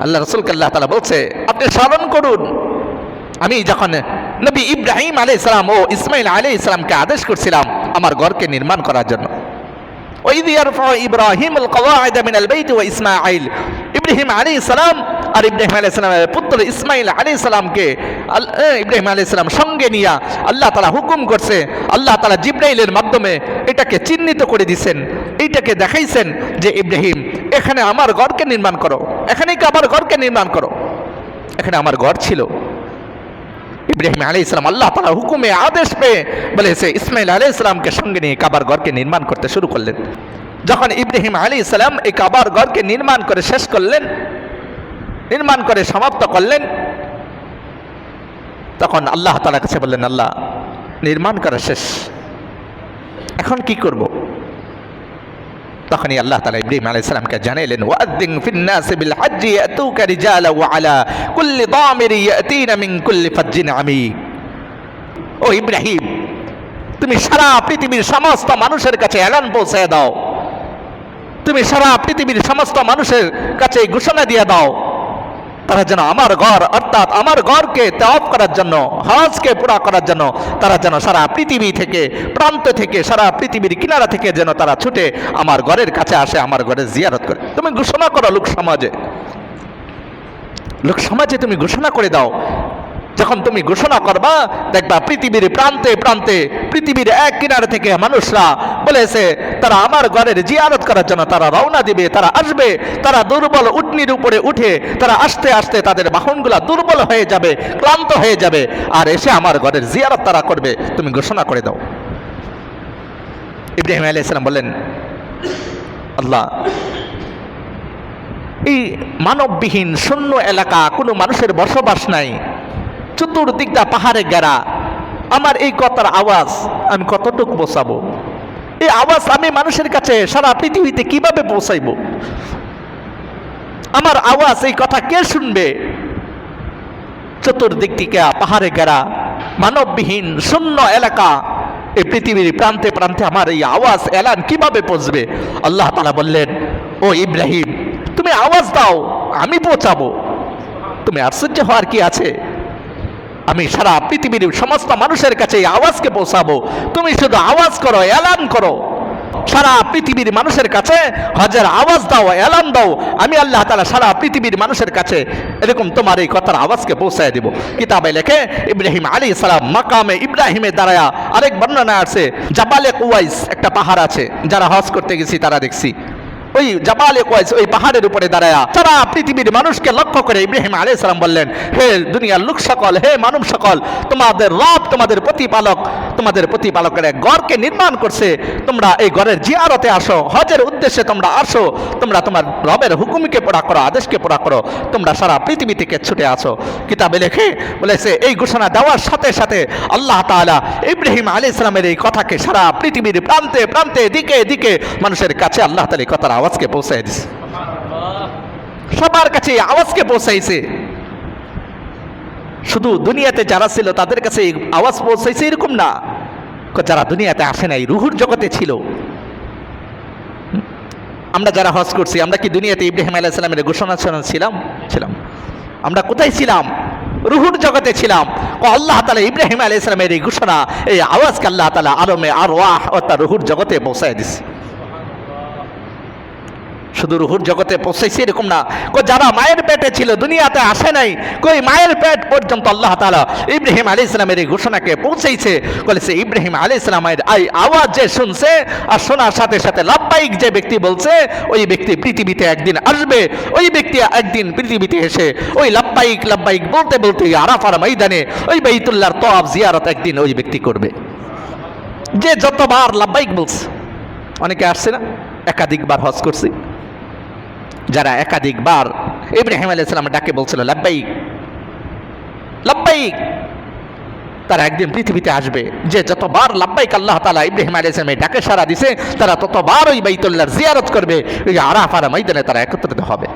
আল্লাহ রসুলকে আল্লাহ তালা বলছে, আপনি স্মরণ করুন। আমি যখন নবী ইব্রাহিম আলী ইসলাম ও ইসমাইল আলী ইসলামকে আদেশ করছিলাম আমার ঘরকে নির্মাণ করার জন্য। ইব্রাহিম আল আল ইসমাঈল। ইব্রাহিম আলাইহিস সালাম আর ইব্রাহিম আলাইহিস সালামের পুত্র ইসমাইল আল- ইব্রাহিম আলাইহিস সালাম সঙ্গে নিয়ে আল্লাহ তালা হুকুম করছে, আল্লাহ তালা জিব্রাইলের মাধ্যমে এটাকে চিহ্নিত করে দিয়েছেন এইটাকে দেখাইছেন যে ইব্রাহিম, এখানে আমার ঘরকে নির্মাণ করো, এখানেই আমার ঘরকে নির্মাণ করো? এখানে আমার ঘর ছিল। ইব্রাহিম আলী ইসলাম আল্লাহ তালা হুকুমে আদেশ পেয়ে বলেছে ইসমাইল আলী ইসলামকে সঙ্গে নিয়ে কাবার ঘরকে নির্মাণ করতে শুরু করলেন। যখন ইব্রাহিম আলী ইসলাম এই কাবার ঘরকে নির্মাণ করে শেষ করলেন, নির্মাণ করে সমাপ্ত করলেন, তখন আল্লাহ তালার কাছে বললেন, আল্লাহ, নির্মাণ করা শেষ। এখন কি করব? তখনই আল্লাহ তালা ইব্রাহিম আলাইহিস সালামকে জানাইলেন ওয়াদ্দিন ফিন নাস বিল হজ্জি ইয়াতুকা রিজালা ওয়া আলা কুল্লি দামিরি ইয়াতিনা মিন কুল্লি ফাজ্জিন আমিক ও ইব্রাহিম, তুমি সারা পৃথিবীর সমস্ত মানুষের কাছে এলান পৌঁছে দাও। তুমি সারা পৃথিবীর সমস্ত মানুষের কাছে ঘোষণা দিয়ে দাও। তারা যেন আমার ঘর, অর্থাৎ আমার ঘরকে তেওয়াব করার জন্য হজকে পুরা করার জন্য, তারা যেন সারা পৃথিবী থেকে, প্রান্ত থেকে, সারা পৃথিবীর কিনারা থেকে যেন তারা ছুটে আমার ঘরের কাছে আসে, আমার ঘরে জিয়ারত করে। তুমি ঘোষণা করো লোক সমাজে। লোক সমাজে তুমি ঘোষণা করে দাও যখন তুমি ঘোষণা করবা, দেখবা পৃথিবীর প্রান্তে প্রান্তে, পৃথিবীর এক কিনারে থেকে মানুষরা বলেছে, তারা আমার ঘরের জিয়ারত করার জন্য তারা রওনা দিবে, তারা আসবে, তারা দুর্বল উটনির উপরে উঠে, তারা আসতে আসতে তাদের বাহনগুলা দুর্বল হয়ে যাবে, ক্লান্ত হয়ে যাবে, আর এসে আমার ঘরের জিয়ারত তারা করবে। তুমি ঘোষণা করে দাও। ইব্রাহিম আলাইসালাম বললেন, আল্লাহ, এই মানববিহীন শূন্য এলাকা কোনো মানুষের বসবাস নাই। চতুর্দিকটা পাহাড়ে গেরা আমার এই কথার আওয়াজ আমি কতটুকু বসাবো এই আওয়াজ আমি মানুষের কাছে সারা পৃথিবীতে কীভাবে পৌঁছাইব? আমার আওয়াজ, এই কথা কে শুনবে? চতুর্দিক থেকে পাহাড়ে গেরা মানববিহীন, শূন্য এলাকা। এই পৃথিবীর প্রান্তে প্রান্তে আমার এই আওয়াজ, এলান কীভাবে পৌঁছবে? আল্লাহ তালা বললেন, ও ইব্রাহিম, তুমি আওয়াজ দাও, আমি পৌঁছাবো। তুমি আশ্চর্য হওয়ার কি আছে? আমি সারা পৃথিবীর সমস্ত মানুষের কাছে এই আওয়াজকে পৌঁছাবো। তুমি শুধু আওয়াজ করো এলান করো। সারা পৃথিবীর মানুষের কাছে হজের আওয়াজ দাও এলান দাও। আমি আল্লাহ তালা সারা পৃথিবীর মানুষের কাছে এরকম তোমার এই কথার আওয়াজকে পৌঁছায় দিব। কিতাবে লেখে, ইব্রাহিম আলী সালাম মাকামে ইব্রাহিমে দাঁড়ায়া। আরেক বর্ণনা আছে, জাবালে কুয়াইস একটা পাহাড় আছে, যারা হজ করতে গেছি তারা দেখছি। ওই জাবালে কোয়াইস ওই পাহাড়ের উপরে দাঁড়ায়া। সারা পৃথিবীর মানুষকে লক্ষ্য করে ইব্রাহিম আলাইসালাম বললেন, হে দুনিয়ার লোক সকল, হে মানুষ সকল, তোমাদের রব, তোমাদের প্রতিপালক তোমাদের প্রতিপালকের এক গড়কে নির্মাণ করছে। তোমরা এই গড়ের জিয়ারতে আসো, হজের উদ্দেশ্যে তোমরা আসো, তোমরা তোমার রবের হুকুমকে পড়া করো, আদেশকে পড়া করো, তোমরা সারা পৃথিবী থেকে ছুটে আসো। কিতাবে লেখে বলেছে, এই ঘোষণা দেওয়ার সাথে সাথে আল্লাহ তাআলা ইব্রাহিম আলী ইসলামের এই কথাকে সারা পৃথিবীর প্রান্তে প্রান্তে দিকে দিকে মানুষের কাছে আল্লাহ এই কথার আওয়াজকে পৌঁছায় দিছে। সবার কাছে আওয়াজকে পৌঁছাইছে। শুধু দুনিয়াতে যারা ছিল তাদের কাছে আওয়াজ পৌঁছাইছে এরকম না। যারা দুনিয়াতে আসে নাই, রুহুর জগতে ছিল। আমরা যারা হজ করছি, আমরা কি দুনিয়াতে ইব্রাহিম আলাহ সালামের ঘোষণা ছিলাম? ছিলাম আমরা কোথায় ছিলাম? রুহুর জগতে ছিলাম। আল্লাহ তালা ইব্রাহিম আলাহ ইসলামের এই ঘোষণা, এই আওয়াজকে আল্লাহ তালা আলমে আর ওয়াহ অর্থাৎ রুহুর জগতে পৌঁছায় দিছে। শুধু রুহুর জগতে পৌঁছেছে, এরকম না। কো যারা মায়ের পেটে ছিল, দুনিয়াতে আসে নাই, কই মায়ের পেট পর্যন্ত আল্লাহ তালা ইব্রাহিম আলী ইসলামের এই ঘোষণাকে পৌঁছেছে বলেছে ইব্রাহিম আলী ইসলামের এই আওয়াজ যে শুনছে আর শোনার সাথে সাথে লাভবাহিক যে ব্যক্তি বলছে, ওই ব্যক্তি পৃথিবীতে একদিন আসবে, ওই ব্যক্তি একদিন পৃথিবীতে এসে ওই লাভবাহিক লাভবাহিক বলতে বলতে আরাফার ময়দানে, ওই বাইতুল্লাহর তফ জিয়ারত একদিন ওই ব্যক্তি করবে। যে যতবার লাভবাহিক বলছে, অনেকে আসছে না, একাধিকবার হজ করছি। যারা একাধিকবার ইব্রাহিম আলি সালাম ডাকে বলছিল, লাব্বাইক লাব্বাইক। তারা একদিন পৃথিবীতে আসবে, যে যতবার লাব্বাইক আল্লাহ তালা ইব্রাহিম আলি সালামের ডাকে সারা দিছে, তারা ততবার ওই বাইতুল্লাহ জিয়ারত করবে। ওই আরাফারা ময়দানে তারা একত্রিত হবে।